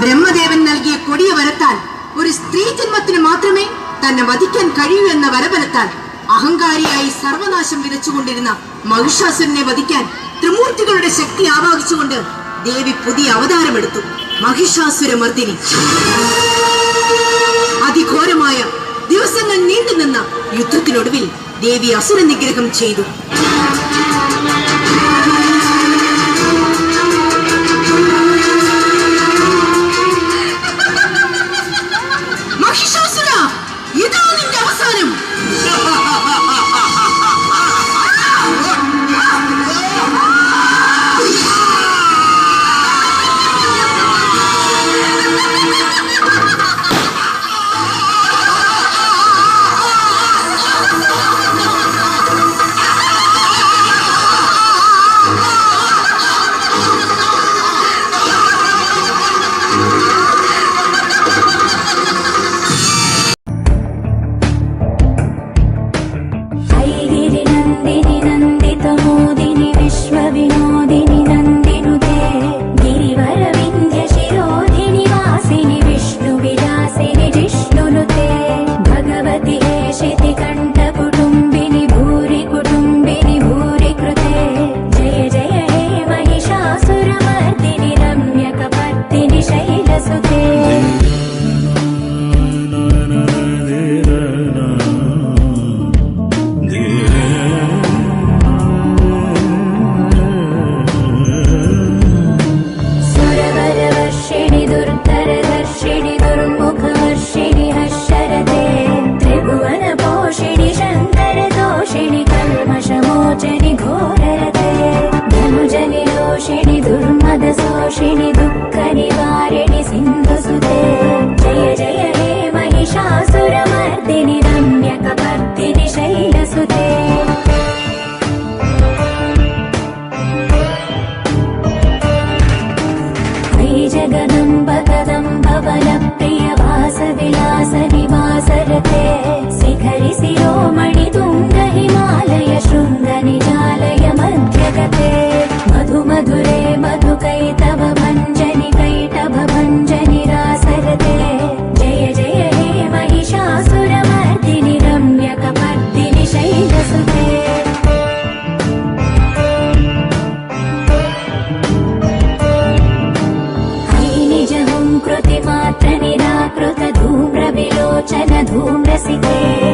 ബ്രഹ്മദേവൻ നൽകിയ കൊടിയ വരത്താൽ ഒരു സ്ത്രീ ജന്മത്തിന് മാത്രമേ തന്നെ വധിക്കാൻ കഴിയൂ എന്ന വരബലത്താൽ അഹങ്കാരിയായി സർവനാശം വിതച്ചുകൊണ്ടിരുന്ന മഹിഷാസുരനെ വധിക്കാൻ ത്രിമൂർത്തികളുടെ ശക്തി ആവാഹിച്ചുകൊണ്ട് ദേവി പുതിയ അവതാരമെടുത്തു. മഹിഷാസുര മർദ്ദിനി. അതിഘോരമായ ദിവസങ്ങൾ നീണ്ടുനിന്ന യുദ്ധത്തിനൊടുവിൽ ദേവി അസുര നിഗ്രഹം ചെയ്തു. 滴滴的。निवारिणि सिन्धुसुते। जय जय हे महिषासुरमर्दिनि रम्यकमर्दिनि शैलसुते। मयि जगदम्ब कदम्बवनप्रियवासविलासनिवासरते शिखरि चन धूम्रसिते